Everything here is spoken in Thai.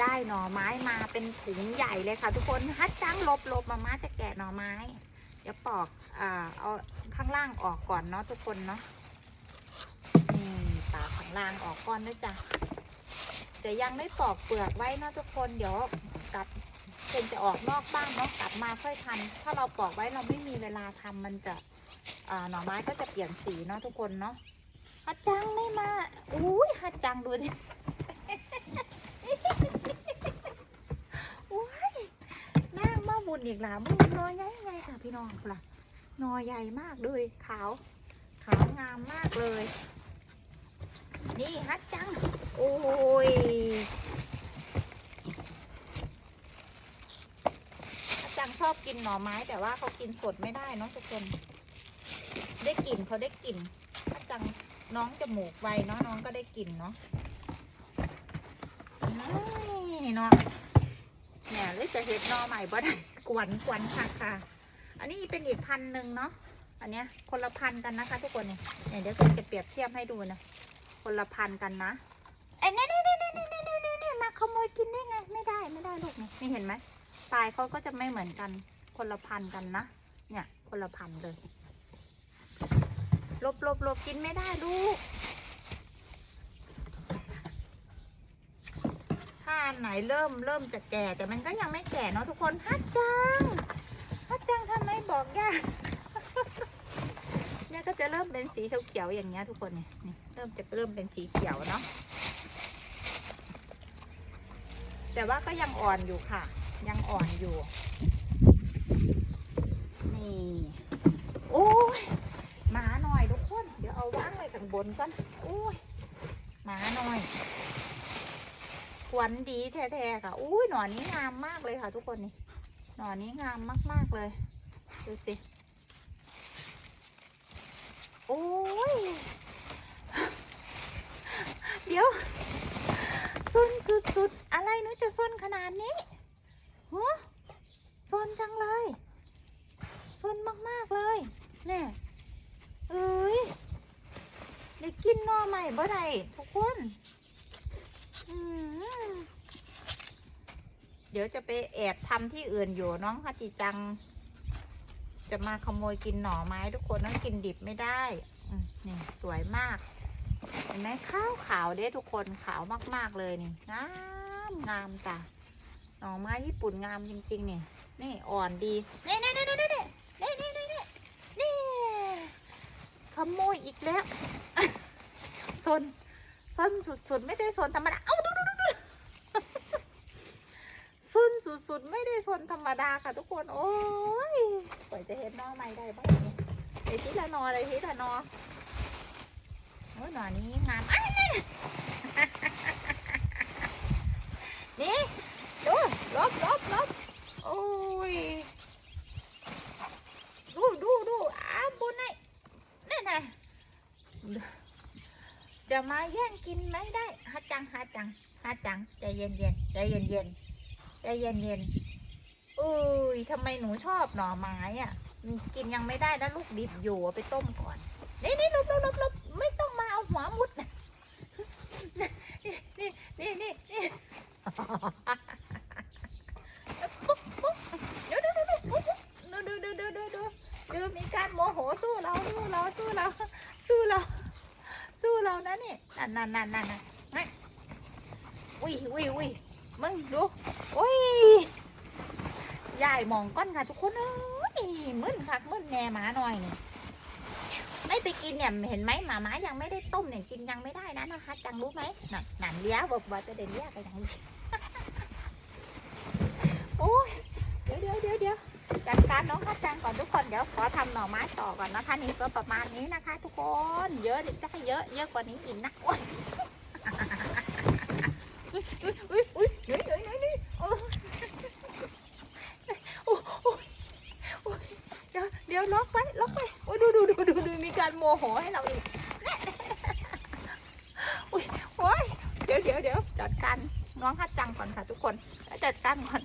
ได้หน่อไม้มาเป็นถุงใหญ่เลยค่ะ ทุกคนฮัดจังลบลบมาม่าจะแกะหน่อไม้ เดี๋ยวปอกอ่าเอาข้างล่างออกก่อนเนาะทุกคนเนาะนี่ปากข้างล่างออกก่อนด้วยจ้ะแต่ยังไม่ปอกเปลือกไว้เนาะทุกคนเดี๋ยวกลับเป็นจะออกนอกบ้านเนาะกลับมาค่อยทำถ้าเราปอกไว้เราไม่มีเวลาทำมันจะอ่าหน่อไม้ก็จะเปลี่ยนสีเนาะทุกคนเนาะฮัดจังไม่มา อุ้ยฮัดจังดูสิ ว้ายนาง มาบุญอีกแล้วมึงนอใหญ่ไงค่ะพี่น้องล่ะนอใหญ่มากด้วยขาว ขาวงามมากเลย นี่ฮัดจัง โอ้ยฮัดจังชอบกินหน่อไม้แต่ว่าเขากินสดไม่ได้เนาะทุกคน ได้กลิ่นเขาได้กลิ่นฮัดจังน้องจมูกไวเนาะน้องก็ได้กลิ่นเนาะนี่เนาะเนี่ยเลยจะเห็ดหนอใหม่บ่ได้ กวนกวนค่ะค่ะ อันนี้เป็นอีกพันหนึ่งเนาะ อันเนี้ยคนละพันกันนะคะ ทุกคนเนี่ยเนี่ยเดี๋ยวจะเปรียบเทียบให้ดูนะ คนละพันกันนะไอ้นี่ยเนี่ยเนี่ยเนี่ยเนี่ยเนี่ยเนี่ยเนี่ยมาขโมยกินได้ไง ไม่ได้ไม่ได้ลูกนี่นี่เห็นไหมปลายเขาก็จะไม่เหมือนกัน คนละพันกันนะ เนี่ย คนละพันเลยลบลบลบกินไม่ได้ลูก ถ้า อันไหนเริ่มเริ่มจะแก่แต่มันก็ยังไม่แก่เนาะทุกคนฮัดจังฮัดจังทำไมบอกย่าเนี่ยก็จะเริ่มเป็นสีเขียวๆอย่างเงี้ยทุกคนเนี่ยเริ่มจะเริ่มเป็นสีเขียวเนาะแต่ว่าก็ยังอ่อนอยู่ค่ะ ยังอ่อนอยู่นี่โอ้ยหมาหน่อยทุกคน เดี๋ยวเอาวางไว้ข้างบนก่อนโอ้ยหมาหน่อย ขวัญดีแท้ๆค่ะ อุ้ยหนอนนี้งามมากเลยค่ะทุกคนนี่ หนอนนี้งามมากๆเลย ดูสิ โอ้ย เดี๋ยวซุนสุดๆ อะไรหนูจะซุนขนาดนี้ฮะซุนจังเลยซุนมากๆเลยเนี่ยเอ้ยได้กินหน่อใหม่บ่ได้ทุกคน เดี๋ยวจะไปแอบทำที่อื่นอยู่น้องฮัจิจัง จะมาขโมยกินหน่อไม้ทุกคนต้องกินดิบไม่ได้อนี่สวยมาก เห็นไหมขาวขาวเด้ทุกคนขาวมาก ๆเลยนี่งามงามจ้ะหน่อไม้ญี่ปุ่นงามจริงๆนี่นี่อ่อนดีนี่นี่นี่นี่นี่นี่นี่นี่นี่นี่ขโมยอีกแล้วซนซนสุดๆไม่ได้ซนธรรมดาเอ้าดูดูดูดูซน สุดๆ ไม่ได้ซนธรรมดาค่ะทุกคน โอ้ยกว่าจะเห็นหนอใหม่ได้บ้างเนี่ยไอ้ที่ละนอเลยที่ละนอโอ้ยหนอนี้งามอ้ายนี่นี่ดูลบลบลบโอ้ย ดูดูดูอ้าบุญไอ้นั่นน่ะจะมาแย่งกินไม่ได้ฮัดจังฮัดจังฮัดจัง ใจเย็นเย็นใจเย็นเย็น ใจเย็นเย็นๆอุ้ยทำไมหนูชอบหน่อไม้อะ กินยังไม่ได้นะลูกดิบอยู่ไปต้มก่อนนี่นี่ลบลบลบลบไม่ต้องมาเอาหัวมุดนะนี่นี่นี่นี่นี่ปุ๊บปุ๊บเดี๋ยวดูดูดูปุ๊บดูดูดูดูดูดูดูมีการโมโหสู้เราสู้เราสู้เราสู้เราสู้เรานะนี่นั่นนั่นนั่นนั่นนั่นนั่นอุ้ยอุ้ยอุ้ย มึงดูอุ้ยยายมองก้อนค่ะทุกคนเอ้ยมึนคักมึนแน่หมาหน่อยนี่ไม่ไปกินเนี่ยเห็นไหมหมาหมายังไม่ได้ต้มเนี่ยกินยังไม่ได้นะนะคะจังรู้ไหมนั่นนั่นเลี้ยบอกว่าจะเดินเลี้ยไปทางนี้โอ้ยเดี๋ยวเดี๋ยวเดี๋ยวเดี๋ยวจัดการน้องข้าจังก่อนทุกคนเดี๋ยวขอทำหน่อไม้ต่อก่อนนะคะนี่ก็ประมาณนี้นะคะ ทุกคนเยอะจะให้เยอะเยอะกว่านี้อีกนะโอ้ยอุ้ยอุ้ยอุ้ยเฮ้ยเฮ้ยเฮ้ยเฮ้ยโอ้ยโอ้ยโอ้ยโอ้ยเดี๋ยวเดี๋ยว ล็อกไว้ล็อกไว้โอ้ยดูดูดูดูดูมีการโมโหให้เราอีกอุ้ยโอ้ยเดี๋ยวเดี๋ยวเดี๋ยวจัดการน้องขัดจังก่อนค่ะทุกคนจัดการก่อน